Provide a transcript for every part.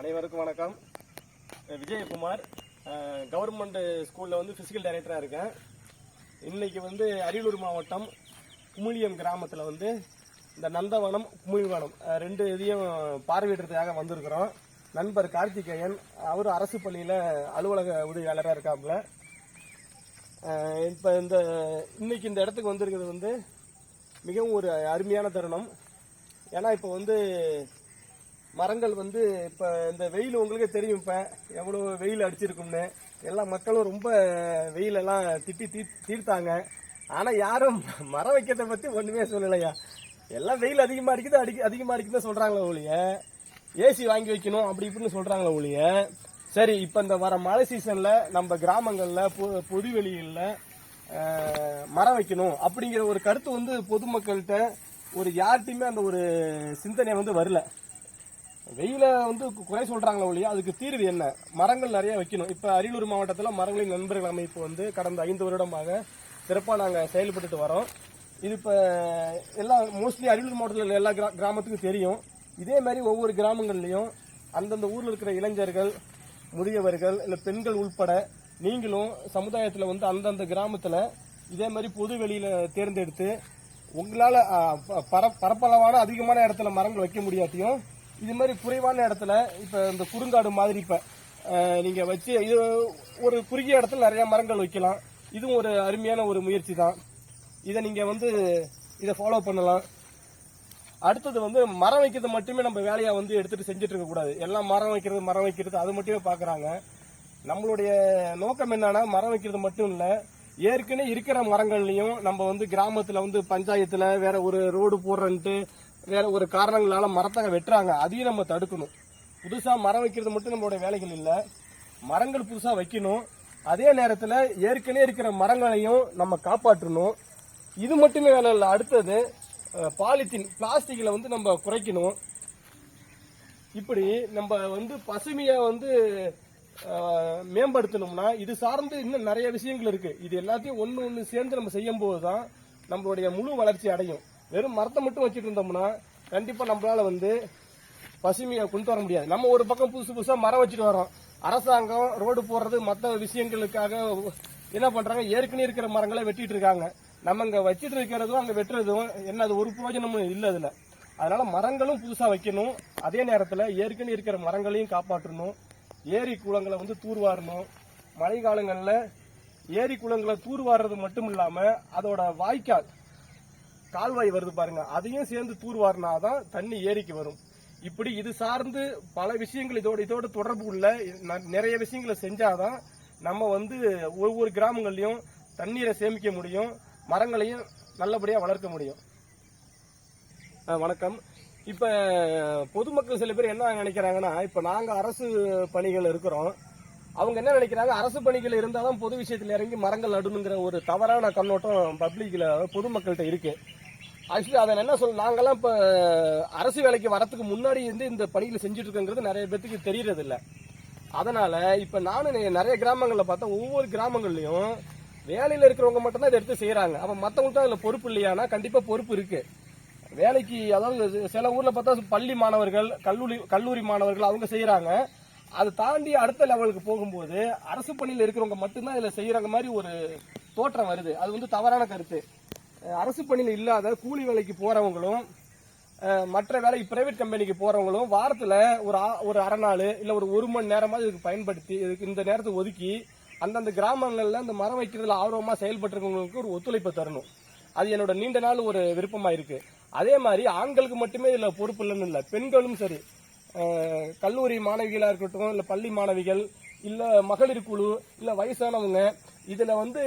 அனைவருக்கும் வணக்கம். விஜயகுமார் கவர்மெண்ட் ஸ்கூலில் வந்து ஃபிசிக்கல் டைரக்டராக இருக்கேன். இன்றைக்கி வந்து அரியலூர் மாவட்டம் குமிழியம் கிராமத்தில் வந்து இந்த நந்தவனம் குமிழ்வனம் ரெண்டு இதையும் பார்வையிடுறதுக்காக வந்திருக்கிறோம். நண்பர் கார்த்திகேயன் அவர் அரசு பள்ளியில் அலுவலக உதவியாளராக இருக்காப்புல. இப்போ இந்த இன்னைக்கு இந்த இடத்துக்கு வந்திருக்கிறது வந்து மிகவும் ஒரு அருமையான தருணம். ஏன்னா இப்போ வந்து மரங்கள் வந்து இப்போ இந்த வெயில் உங்களுக்கே தெரியும் இப்போ. எவ்வளோ வெயில் அடிச்சிருக்கும்னு. எல்லா மக்களும் ரொம்ப வெயிலெல்லாம் திட்டி தீ தீர்த்தாங்க. ஆனால் யாரும் மரம் வைக்கிறத பற்றி ஒன்றுமே சொல்லலையா? எல்லாம் வெயில் அதிகமாக அடிக்குது அடி அதிகமாக அடிக்குதுன்னு சொல்கிறாங்களே ஒழிய. ஏசி வாங்கி வைக்கணும் அப்படி இப்படின்னு சொல்கிறாங்களே ஒழிய. சரி இப்போ இந்த வர மழை சீசனில் நம்ம கிராமங்களில் பொ பொதுவெளிகளில் மரம் வைக்கணும் அப்படிங்கிற ஒரு கருத்து வந்து பொதுமக்கள்கிட்ட ஒரு யார்கிட்டையுமே அந்த ஒரு சிந்தனை வந்து வரல. வெயில வந்து குறை சொல்றாங்களே ஒழிய அதுக்கு தீர்வு என்ன? மரங்கள் நிறைய வைக்கணும். இப்ப அரியலூர் மாவட்டத்தில் மரங்களின் நண்பர்கள் அமைப்பு வந்து கடந்த ஐந்து வருடமாக சிறப்பாக நாங்கள் செயல்பட்டுட்டு வரோம். இது இப்ப எல்லா மோஸ்ட்லி அரியலூர் மாவட்டத்தில் எல்லா கிரா- கிராமத்துக்கும் தெரியும். இதே மாதிரி ஒவ்வொரு கிராமங்கள்லையும் அந்தந்த ஊரில் இருக்கிற இளைஞர்கள் முதியவர்கள் இல்லை பெண்கள் உள்பட நீங்களும் சமுதாயத்தில் வந்து அந்தந்த கிராமத்தில் இதே மாதிரி பொது வெளியில் தேர்ந்தெடுத்து உங்களால் பர- பரப்பளவான அதிகமான இடத்துல மரங்கள் வைக்க முடியாட்டியும் இது மாதிரி குறைவான இடத்துல இப்போ இந்த குறுங்காடு மாதிரி இப்போ நீங்கள் வச்சு இது ஒரு குறுகிய இடத்துல நிறைய மரங்கள் வைக்கலாம். இதுவும் ஒரு அருமையான ஒரு முயற்சி தான். இதை நீங்கள் வந்து இதை ஃபாலோ பண்ணலாம். அடுத்தது வந்து மரம் வைக்கிறது மட்டுமே நம்ம வேலையாக வந்து எடுத்துட்டு செஞ்சுட்டு இருக்கக்கூடாது எல்லாம் மரம் வைக்கிறது மரம் வைக்கிறது அது மட்டுமே பார்க்குறாங்க நம்மளுடைய நோக்கம் என்னன்னா மரம் வைக்கிறது மட்டும் இல்லை ஏற்கனவே இருக்கிற மரங்கள்லையும் நம்ம வந்து கிராமத்தில் வந்து பஞ்சாயத்தில் வேற ஒரு ரோடு போடுறன்ட்டு வேற ஒரு காரணங்களால மரத்தை வெட்டுறாங்க. அதையும் நம்ம தடுக்கணும். புதுசா மரம் வைக்கிறது மட்டும் நம்மளோட வேலைகள் இல்லை. மரங்கள் புதுசா வைக்கணும். அதே நேரத்துல ஏற்கனவே இருக்கிற மரங்களையும் நம்ம காப்பாற்றணும். இது மட்டுமே வேலை இல்லை. அடுத்தது பாலித்தீன் பிளாஸ்டிக்கில் வந்து நம்ம குறைக்கணும். இப்படி நம்ம வந்து பசுமையை வந்து மேம்படுத்தணும்னா இது சார்ந்து இன்னும் நிறைய விஷயங்கள் இருக்குது இது எல்லாத்தையும் ஒன்று ஒன்று சேர்ந்து நம்ம செய்யும் போது தான் நம்மளுடைய முழு வளர்ச்சி அடையும். வெறும் மரத்தை மட்டும் வச்சுட்டு இருந்தோம்னா கண்டிப்பாக நம்மளால வந்து பசுமையை கொண்டு வர முடியாது. நம்ம ஒரு பக்கம் புதுசு புதுசாக மரம் வச்சுட்டு வரோம் அரசாங்கம் ரோடு போடுறது மற்ற விஷயங்களுக்காக என்ன பண்ணுறாங்க ஏற்கனவே இருக்கிற மரங்களை வெட்டிட்டு இருக்காங்க. நம்ம இங்கே வச்சுட்டு இருக்கிறதும் அங்கே வெட்டுறதும் என்ன அது ஒரு பிரயோஜனமும் இல்லை அதில். அதனால மரங்களும் புதுசாக வைக்கணும். அதே நேரத்தில் ஏற்கனவே இருக்கிற மரங்களையும் காப்பாற்றணும். ஏரி குளங்களை வந்து தூர்வாரணும். மழை காலங்களில் ஏரி குளங்களை தூர்வாடுறது மட்டும் இல்லாமல் அதோட வாய்க்கால் கால்வாய் வருது பாருங்க. அதையும் சேர்ந்து தூர்வாரினாதான் தண்ணி ஏரிக்கு வரும். இப்படி இது சார்ந்து பல விஷயங்கள் இதோட இதோட தொடர்பு உள்ள நிறைய விஷயங்களை செஞ்சாதான் நம்ம வந்து ஒவ்வொரு கிராமங்கள்லயும் தண்ணீரை சேமிக்க முடியும் மரங்களையும் நல்லபடியா வளர்க்க முடியும். வணக்கம். இப்ப பொதுமக்கள் சில பேர் என்ன நினைக்கிறாங்கன்னா இப்ப நாங்க அரசு பணிகள் இருக்கிறோம். அவங்க என்ன நினைக்கிறாங்க அரசு பணிகள் இருந்தாலும் பொது விஷயத்தில் இறங்கி மரங்கள் நடணுங்கிற ஒரு தவறான கண்ணோட்டம் பப்ளிக்ல பொதுமக்கள்கிட்ட இருக்குது ஆக்சுவலி அதை என்ன சொல்ல நாங்கெல்லாம் இப்போ அரசு வேலைக்கு வரத்துக்கு முன்னாடி இருந்து இந்த பணிகளை செஞ்சுட்டு இருக்கோங்கிறது நிறைய பேத்துக்கு தெரியறது இல்லை அதனால இப்போ நானும் நிறைய கிராமங்களில் பார்த்தா ஒவ்வொரு கிராமங்கள்லையும் வேலையில் இருக்கிறவங்க மட்டும்தான் இதை எடுத்து செய்கிறாங்க அப்போ மற்றவங்களுக்கு தான் பொறுப்பு இல்லையானா கண்டிப்பாக பொறுப்பு இருக்கு. வேலைக்கு அதாவது சில ஊரில் பார்த்தா பள்ளி மாணவர்கள் கல்லூரி கல்லூரி மாணவர்கள் அவங்க செய்கிறாங்க அதை தாண்டி அடுத்த லெவலுக்கு போகும்போது அரசு பணியில் இருக்கிறவங்க மட்டும்தான் இதில் செய்கிற மாதிரி ஒரு தோற்றம் வருது. அது வந்து தவறான கருத்து. அரசு பணியில் இல்லாத கூலி வேலைக்கு போறவங்களும் மற்ற வேலை பிரைவேட் கம்பெனிக்கு போறவங்களும் வாரத்துல ஒரு ஆ- ஒரு அரை நாள் இல்ல ஒரு ஒரு மணி நேரமாவது இதுக்கு பயன்படுத்தி இதுக்கு இந்த நேரத்தை ஒதுக்கி அந்தந்த கிராமங்கள்ல இந்த மரம் வைக்கிறதுல ஆர்வமா செயல்பட்டுருக்கவங்களுக்கு ஒரு ஒத்துழைப்பு தரணும். அது என்னோட நீண்ட நாள் ஒரு விருப்பமா இருக்கு. அதே மாதிரி ஆண்களுக்கு மட்டுமே இதுல பொறுப்பு இல்லைன்னு இல்லை பெண்களும் சரி. கல்லூரி மாணவிகளாக இருக்கட்டும் இல்லை பள்ளி மாணவிகள் இல்லை மகளிர் குழு இல்லை வயசானவங்க இதில் வந்து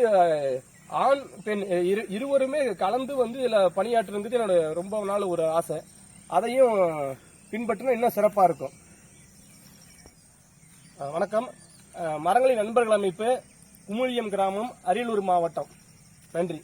ஆண் பெண் இரு இருவருமே கலந்து வந்து இதில் பணியாற்றுறது என்னோட ரொம்ப நாள் ஒரு ஆசை. அதையும் பின்பற்றினா இன்னும் சிறப்பாக இருக்கும். வணக்கம். மரங்களின் நண்பர்கள் அமைப்பு குமுழியம் கிராமம் அரியலூர் மாவட்டம். நன்றி.